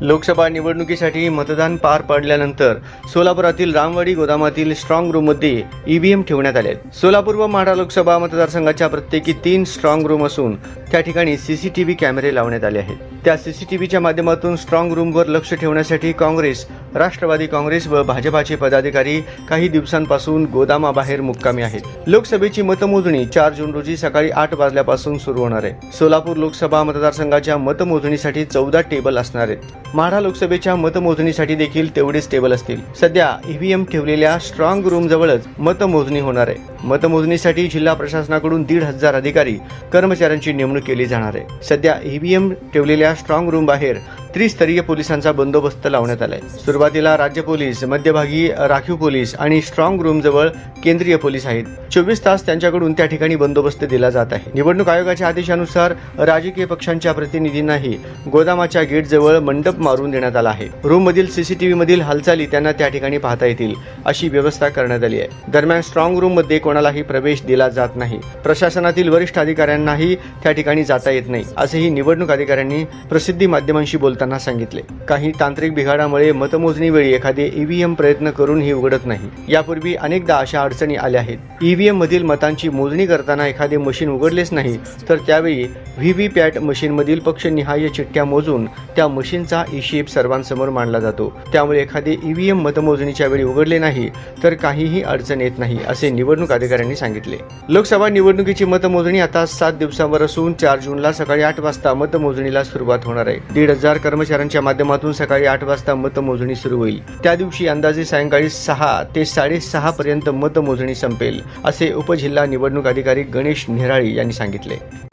लोकसभा निवडणुकीसाठी मतदान पार पडल्यानंतर सोलापुरातील रामवाडी गोदामातील स्ट्रॉंग रूममध्ये ईव्हीएम ठेवण्यात आले आहेत. सोलापूर व माढा लोकसभा मतदारसंघाच्या प्रत्येकी तीन स्ट्रॉंग रूम असून त्या ठिकाणी सीसीटीव्ही कॅमेरे लावण्यात आले आहेत. त्या सीसीटीव्हीच्या माध्यमातून स्ट्रॉंग रूमवर लक्ष ठेवण्यासाठी काँग्रेस राष्ट्रवादी काँग्रेस व भाजपाचे पदाधिकारी काही दिवसांपासून गोदामाबाहेर मुक्कामी आहेत. लोकसभेची मतमोजणी चार जून रोजी सकाळी आठ वाजल्यापासून सुरू होणार आहे. सोलापूर लोकसभा मतदारसंघाच्या मतमोजणीसाठी चौदा टेबल असणार आहेत. माढा लोकसभेच्या मतमोजणीसाठी देखील तेवढेच टेबल असतील. सध्या ईव्हीएम ठेवलेल्या स्ट्रॉंग रूम जवळच मतमोजणी होणार आहे. मतमोजणीसाठी जिल्हा प्रशासनाकडून दीड हजार अधिकारी कर्मचाऱ्यांची नेमणूक केली जाणार आहे. सध्या ईव्हीएम ठेवलेल्या स्ट्रॉंग रूम बाहेर त्रिस्तरीय पोलिसांचा बंदोबस्त लावण्यात आलाय. सुरुवातीला राज्य पोलीस मध्यभागी राखीव पोलीस आणि स्ट्रॉंग रूम जवळ केंद्रीय पोलीस आहेत. चोवीस तास त्यांच्याकडून त्या ठिकाणी बंदोबस्त दिला जात आहे. निवडणूक आयोगाच्या आदेशानुसार राजकीय पक्षांच्या प्रतिनिधींनाही गोदामाच्या गेट जवळ मंडप मारून देण्यात आला आहे. रूम मधील सीसीटीव्ही मधील हालचाली त्यांना त्या ठिकाणी पाहता येतील अशी व्यवस्था करण्यात आली आहे. दरम्यान स्ट्रॉंग रूममध्ये कोणालाही प्रवेश दिला जात नाही. प्रशासनातील वरिष्ठ अधिकाऱ्यांनाही त्या ठिकाणी जाता येत नाही असेही निवडणूक अधिकाऱ्यांनी प्रसिद्धी माध्यमांशी बोलताना सांगितले. काही तांत्रिक बिघाडामुळे मतमोजणी वेळी एखादे ईव्हीएम प्रयत्न करूनही उघडत नाही. यापूर्वी अनेकदा अशा अडचणी आल्या आहेत. ईव्हीएम मधील मतांची मोजणी करताना एखादे मशीन उघडलेच नाही तर त्यावेळी व्हीव्हीपॅट मशीनमधील पक्षनिहाय चिठ्ठ्या मोजून त्या मशीनचा e हिशेब सर्वांसमोर मांडला जातो. त्यामुळे एखादे ईव्हीएम मतमोजणीच्या वेळी उघडले नाही तर काहीही अडचण येत नाही असे निवडणूक अधिकाऱ्यांनी सांगितले. लोकसभा निवडणुकीची मतमोजणी आता सात दिवसांवर असून चार जूनला सकाळी आठ वाजता मतमोजणीला सुरुवात होणार आहे. दीड हजार कर्मचाऱ्यांच्या माध्यमातून सकाळी आठ वाजता मतमोजणी सुरू होईल. त्या दिवशी अंदाजे सायंकाळी सहा ते साडेसहा पर्यंत मतमोजणी संपेल असे उपजिल्हा निवडणूक अधिकारी गणेश निराळी यांनी सांगितले.